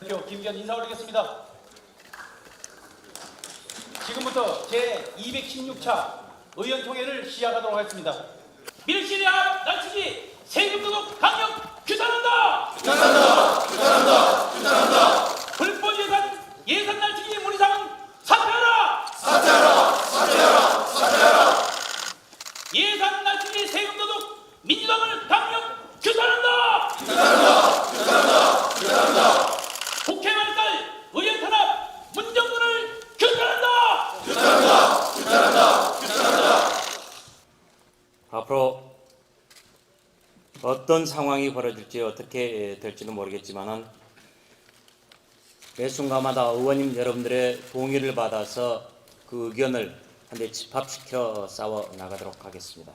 대표 김기현 인사 올리겠습니다. 지금부터 제 216차 의원총회를 시작하도록 하겠습니다. 밀실야 날치기 세금 도둑 강력 규탄한다. 규탄한다. 규탄한다. 규탄한다. 불법 예산 예산 날치기 문의사항 사퇴하라. 사퇴하라. 사퇴하라. 사퇴하라. 예산 날치기 세금 도둑 민주당을 강력 규탄한다. 국회 말살 의원 탄압 문정부를 규탄한다. 앞으로 어떤 상황이 벌어질지 어떻게 될지는 모르겠지만은 매 순간마다 의원님 여러분들의 동의를 받아서 그 의견을 한데 집합시켜 싸워 나가도록 하겠습니다.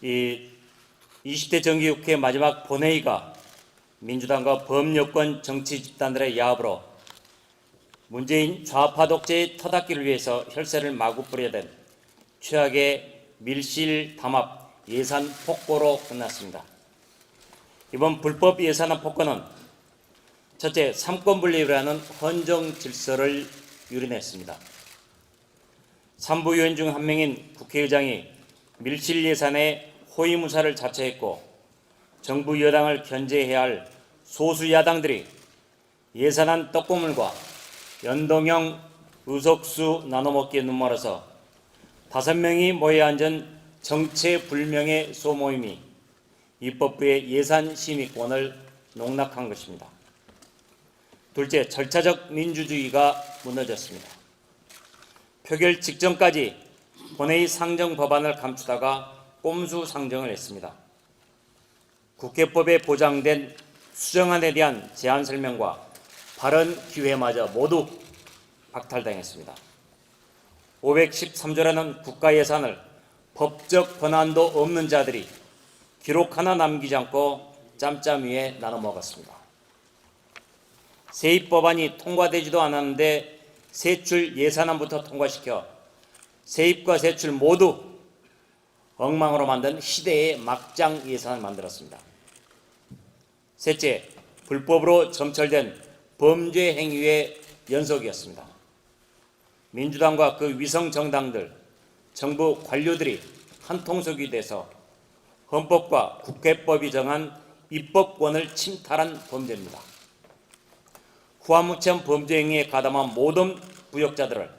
이 20대 정기국회 마지막 본회의가 민주당과 범여권 정치 집단들의 야합으로 문재인 좌파 독재의 터닫기를 위해서 혈세를 마구 뿌려댄 최악의 밀실 담합 예산 폭거로 끝났습니다. 이번 불법 예산안 폭거는 첫째 삼권 분립이라는 헌정 질서를 유린했습니다. 삼부위원 중 한 명인 국회의장이 밀실 예산에 호위무사를 자처했고 정부 여당을 견제해야 할 소수 야당들이 예산안 떡고물과 연동형 의석수 나눠먹기에 눈멀어서 다섯 명이 모여 앉은 정체불명의 소모임이 입법부의 예산 심의권을 농락한 것입니다. 둘째, 절차적 민주주의가 무너졌습니다. 표결 직전까지 본회의 상정 법안을 감추다가 꼼수 상정을 했습니다. 국회법에 보장된 수정안에 대한 제안 설명과 발언 기회마저 모두 박탈당했습니다. 513조라는 국가 예산을 법적 권한도 없는 자들이 기록 하나 남기지 않고 짬짬 위에 나눠 먹었습니다. 세입 법안이 통과되지도 않았는데 세출 예산안부터 통과시켜 세입과 세출 모두 엉망으로 만든 시대의 막장 예산을 만들었습니다. 셋째, 불법으로 점철된 범죄 행위의 연속이었습니다. 민주당과 그 위성 정당들, 정부 관료들이 한통속이 돼서 헌법과 국회법이 정한 입법권을 침탈한 범죄입니다. 후한무치한 범죄 행위에 가담한 모든 부역자들을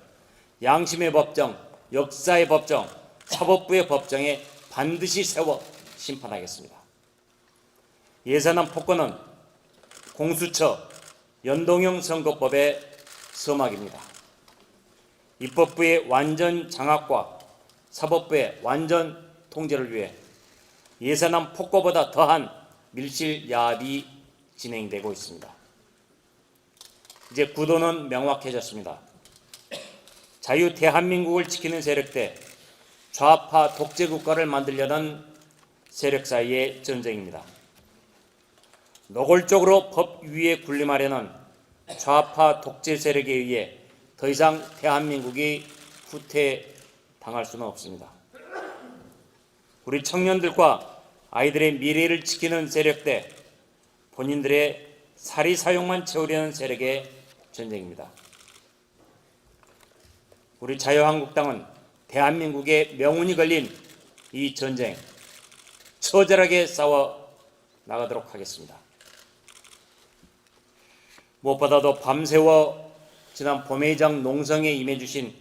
양심의 법정, 역사의 법정, 사법부의 법정에 반드시 세워 심판하겠습니다. 예산안 폭거는 공수처, 연동형 선거법의 서막입니다. 입법부의 완전 장악과 사법부의 완전 통제를 위해 예산안 폭거보다 더한 밀실 야합이 진행되고 있습니다. 이제 구도는 명확해졌습니다. 자유 대한민국을 지키는 세력 대 좌파 독재 국가를 만들려는 세력 사이의 전쟁입니다. 노골적으로 법 위에 군림하려는 좌파 독재 세력에 의해 더 이상 대한민국이 후퇴 당할 수는 없습니다. 우리 청년들과 아이들의 미래를 지키는 세력 대 본인들의 사리 사용만 채우려는 세력의 전쟁입니다. 우리 자유한국당은 대한민국의 명운이 걸린 이 전쟁 처절하게 싸워 나가도록 하겠습니다. 무엇보다도 밤새워 지난 범회장 농성에 임해주신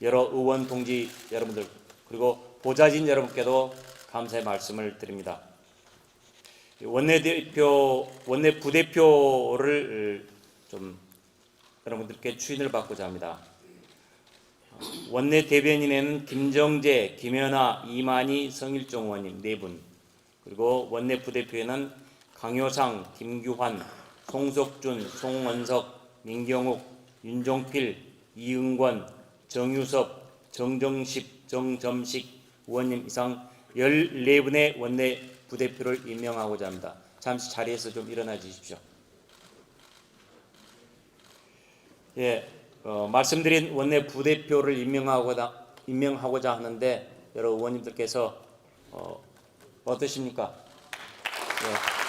여러 의원 동지 여러분들 그리고 보좌진 여러분께도 감사의 말씀을 드립니다. 원내대표, 원내 부대표를 좀 여러분들께 추인을 받고자 합니다. 원내 대변인에는 김정재, 김연아, 이만희, 성일종 의원님 네 분, 그리고 원내 부대표에는 강효상, 김규환, 송석준, 송원석, 민경욱, 윤종필, 이응권, 정유섭, 정정식, 정점식 의원님 이상 14분의 원내 부대표를 임명하고자 합니다. 잠시 자리에서 좀 일어나 주십시오. 예, 어, 말씀드린 원내 부대표를 임명하고자, 임명하고자 하는데 여러 의원님들께서 어, 어떠십니까? 예.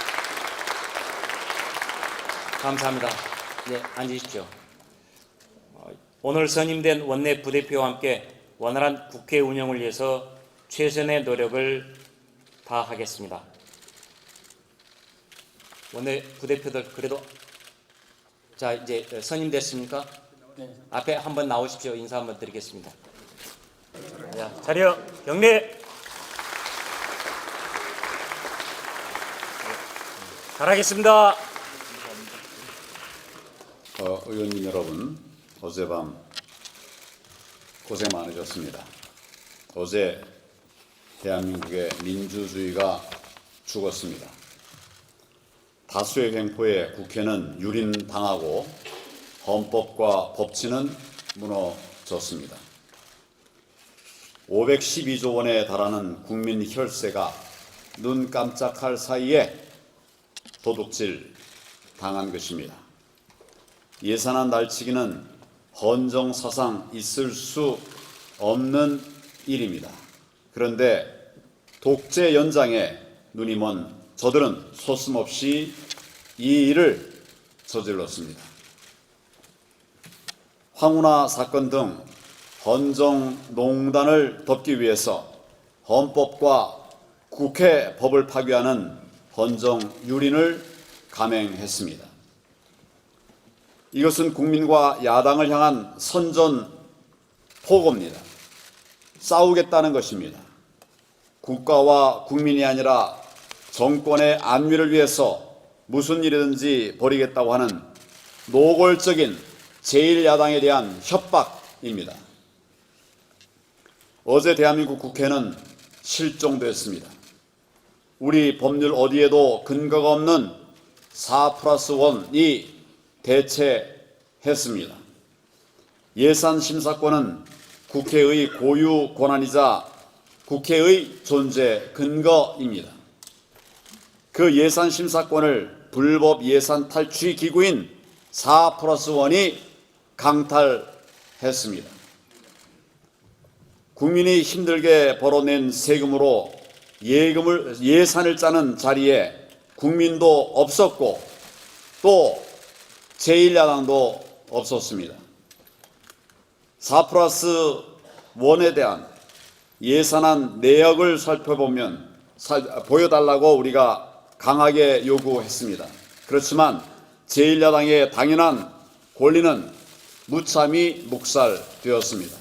감사합니다. 네, 앉으십시오. 어, 오늘 선임된 원내 부대표와 함께 원활한 국회 운영을 위해서 최선의 노력을 다하겠습니다. 원내 부대표들 그래도 자 이제 선임됐습니까? 앞에 한번 나오십시오. 인사 한번 드리겠습니다. 자, 자리요. 경례. 잘하겠습니다. 어, 의원님 여러분, 어젯밤 고생 많으셨습니다. 어제 대한민국의 민주주의가 죽었습니다. 다수의 횡포에 국회는 유린당하고 헌법과 법치는 무너졌습니다. 512조 원에 달하는 국민 혈세가 눈 깜짝할 사이에 도둑질 당한 것입니다. 예산안 날치기는 헌정사상 있을 수 없는 일입니다. 그런데 독재 연장에 눈이 먼 저들은 소슴없이 이 일을 저질렀습니다. 황운하 사건 등 헌정농단을 덮기 위해서 헌법과 국회 법을 파괴하는 헌정 유린을 감행했습니다. 이것은 국민과 야당을 향한 선전 포고입니다. 싸우겠다는 것입니다. 국가와 국민이 아니라 정권의 안위를 위해서 무슨 일이든지 벌이겠다고 하는 노골적인 제1야당에 대한 협박입니다. 어제 대한민국 국회는 실종됐습니다. 우리 법률 어디에도 근거가 없는 4 플러스 1이 대체했습니다. 예산 심사권은 국회의 고유 권한이자 국회의 존재 근거입니다. 그 예산 심사권을 불법 예산 탈취 기구인 4 플러스 1이 강탈했습니다. 국민이 힘들게 벌어낸 세금으로 예금을 예산을 짜는 자리에 국민도 없었고 또 제1야당도 없었습니다. 4 플러스 1에 대한 예산안 내역을 살펴보면 살- 보여달라고 우리가 강하게 요구했습니다. 그렇지만 제1야당의 당연한 권리는 무참히 묵살되었습니다.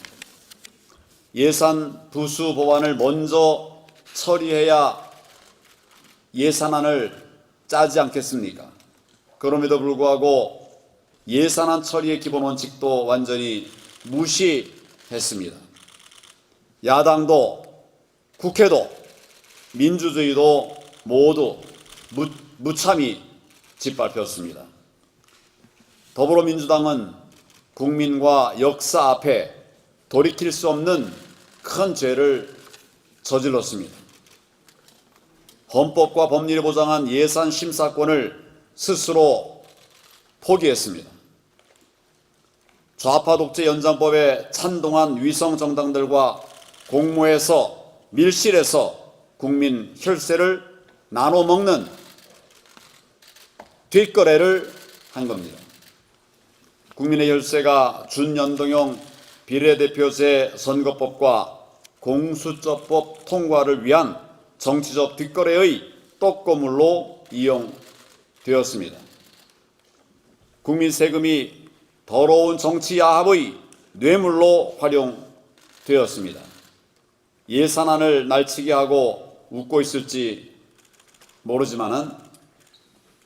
예산 부수 법안을 먼저 처리해야 예산안을 짜지 않겠습니까? 그럼에도 불구하고 예산안 처리의 기본 원칙도 완전히 무시했습니다. 야당도 국회도 민주주의도 모두 무, 무참히 짓밟혔습니다. 더불어민주당은 국민과 역사 앞에 돌이킬 수 없는 큰 죄를 저질렀습니다. 헌법과 법률이 보장한 예산 심사권을 스스로 포기했습니다. 좌파 독재 연장법에 찬동한 위성 정당들과 공모해서 밀실해서 국민 혈세를 나눠 먹는 뒷거래를 한 겁니다. 국민의 혈세가 준연동형 비례대표제 선거법과 공수처법 통과를 위한 정치적 뒷거래의 떡고물로 이용되었습니다. 국민 세금이 더러운 정치 야합의 뇌물로 활용되었습니다. 예산안을 날치게 하고 웃고 있을지 모르지만은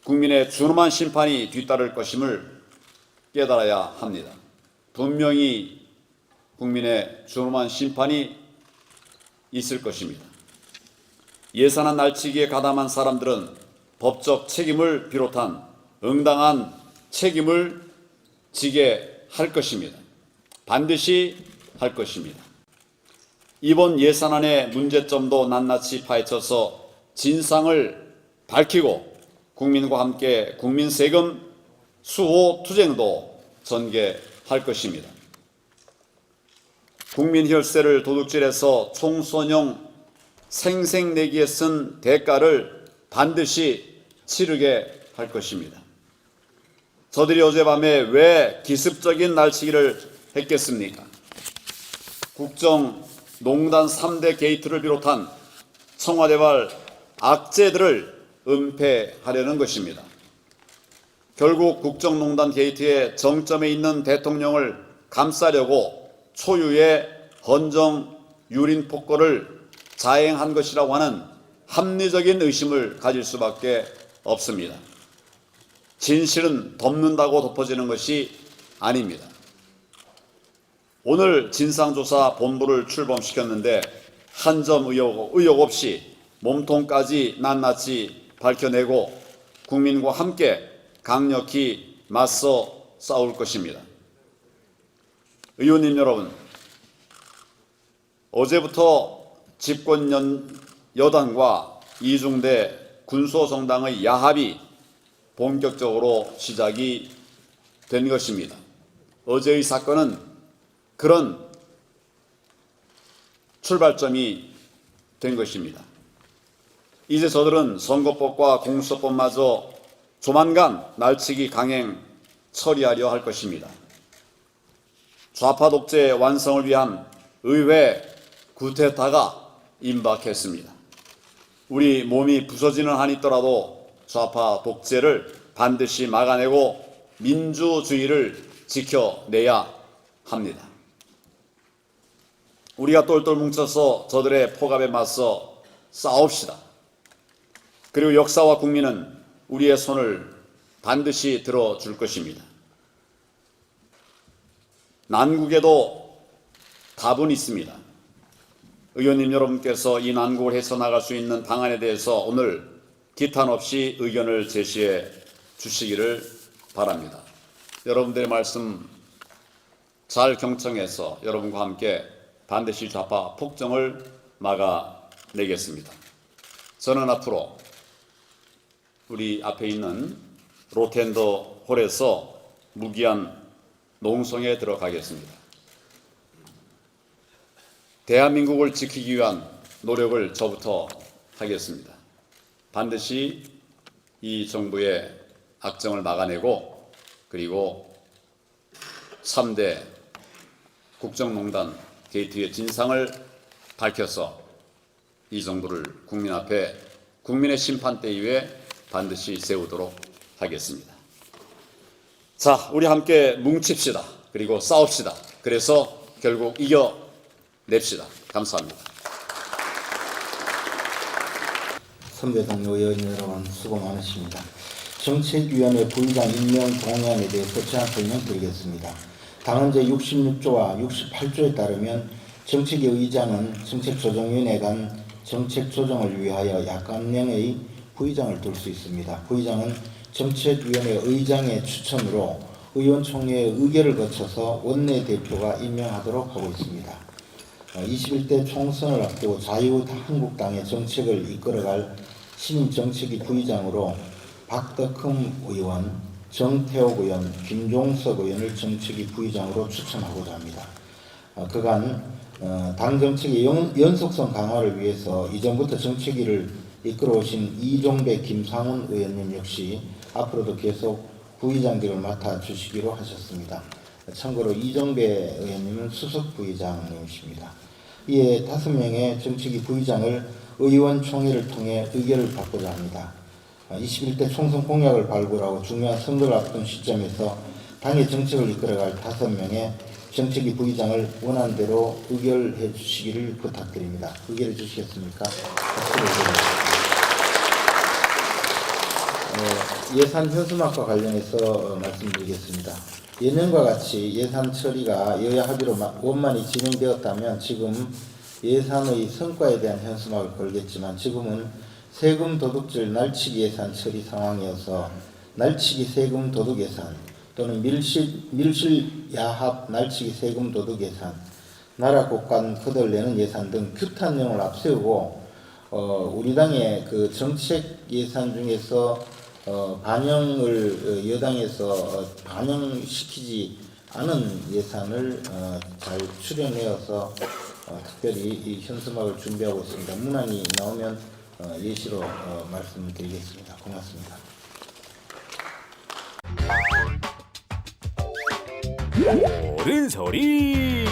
국민의 준엄한 심판이 뒤따를 것임을 깨달아야 합니다. 분명히 국민의 준엄한 심판이 있을 것입니다. 예산안 날치기에 가담한 사람들은 법적 책임을 비롯한 응당한 책임을 지게 할 것입니다. 반드시 할 것입니다. 이번 예산안의 문제점도 낱낱이 파헤쳐서 진상을 밝히고 국민과 함께 국민 세금 수호 투쟁도 전개할 것입니다. 국민 혈세를 도둑질해서 총선용 생색내기에 쓴 대가를 반드시 치르게 할 것입니다. 저들이 어젯밤에 왜 기습적인 날치기를 했겠습니까? 국정 농단 3대 게이트를 비롯한 청와대발 악재들을 은폐하려는 것입니다. 결국 국정농단 게이트의 정점에 있는 대통령을 감싸려고 초유의 헌정 유린 폭거를 자행한 것이라고 하는 합리적인 의심을 가질 수밖에 없습니다. 진실은 덮는다고 덮어지는 것이 아닙니다. 오늘 진상조사 본부를 출범시켰는데 한 점 의혹, 의혹 없이 몸통까지 낱낱이 밝혀내고 국민과 함께 강력히 맞서 싸울 것입니다. 의원님 여러분, 어제부터 집권 연, 여당과 이중대 군소정당의 야합이 본격적으로 시작이 된 것입니다. 어제의 사건은 그런 출발점이 된 것입니다. 이제 저들은 선거법과 공수법마저 조만간 날치기 강행 처리하려 할 것입니다. 좌파 독재 완성을 위한 의회 구테타가 임박했습니다. 우리 몸이 부서지는 한이 있더라도 좌파 독재를 반드시 막아내고 민주주의를 지켜내야 합니다. 우리가 똘똘 뭉쳐서 저들의 포갑에 맞서 싸웁시다. 그리고 역사와 국민은 우리의 손을 반드시 들어줄 것입니다. 난국에도 답은 있습니다. 의원님 여러분께서 이 난국을 헤쳐나갈 수 있는 방안에 대해서 오늘 기탄 없이 의견을 제시해 주시기를 바랍니다. 여러분들의 말씀 잘 경청해서 여러분과 함께 반드시 좌파 폭정을 막아내겠습니다. 저는 앞으로 우리 앞에 있는 로텐더 홀에서 무기한 농성에 들어가겠습니다. 대한민국을 지키기 위한 노력을 저부터 하겠습니다. 반드시 이 정부의 악정을 막아내고 그리고 3대 국정농단 게이트의 진상을 밝혀서 이 정부를 국민 앞에 국민의 심판대 위에 반드시 세우도록 하겠습니다. 자, 우리 함께 뭉칩시다. 그리고 싸웁시다. 그래서 결국 이겨냅시다. 감사합니다. 선배 동료 의원 여러분 수고 많으십니다. 정책위원회 부의장 임명 동의안에 대해서 제안 설명드리겠습니다. 당헌 제66조와 68조에 따르면 정책위 의장은 정책조정위원회 간 정책 조정을 위하여 약간명의 부의장을 둘 수 있습니다. 부의장은 정책위원회 의장의 추천으로 의원총회의 의결을 거쳐서 원내대표가 임명하도록 하고 있습니다. 21대 총선을 앞두고 자유한국당의 정책을 이끌어갈 정책위 부의장으로 박덕흠 의원, 정태욱 의원, 김종석 의원을 정책위 부의장으로 추천하고자 합니다. 어, 그간 어, 당 정책의 연, 연속성 강화를 위해서 이전부터 정책위를 이끌어오신 이종배, 김상훈 의원님 역시 앞으로도 계속 부의장직을 맡아 주시기로 하셨습니다. 참고로 이종배 의원님은 수석 부의장님이십니다. 이에 다섯 명의 정책위 부의장을 의원총회를 통해 의결을 받고자 합니다. 21대 총선 공약을 발굴하고 중요한 선거를 앞둔 시점에서 당의 정책을 이끌어갈 다섯 명의 정책위 부의장을 원안대로 의결해 주시기를 부탁드립니다. 의결해 주시겠습니까? 어, 예산 현수막과 관련해서 어, 말씀드리겠습니다. 예년과 같이 예산 처리가 여야 합의로 마- 원만히 진행되었다면 지금 예산의 성과에 대한 현수막을 걸겠지만 지금은 세금 도둑질 날치기 예산 처리 상황이어서 날치기 세금 도둑 예산 또는 밀실, 밀실 야합 날치기 세금 도둑 예산 나라 곳간 거덜내는 예산 등 규탄 내용을 앞세우고 어, 우리 당의 그 정책 예산 중에서 어, 반영을 어, 여당에서 어, 반영시키지 않은 예산을 어, 잘 추려내어서 어, 특별히 이 현수막을 준비하고 있습니다. 문안이 나오면 어, 예시로 어, 말씀을 드리겠습니다. 고맙습니다. 옳은 소리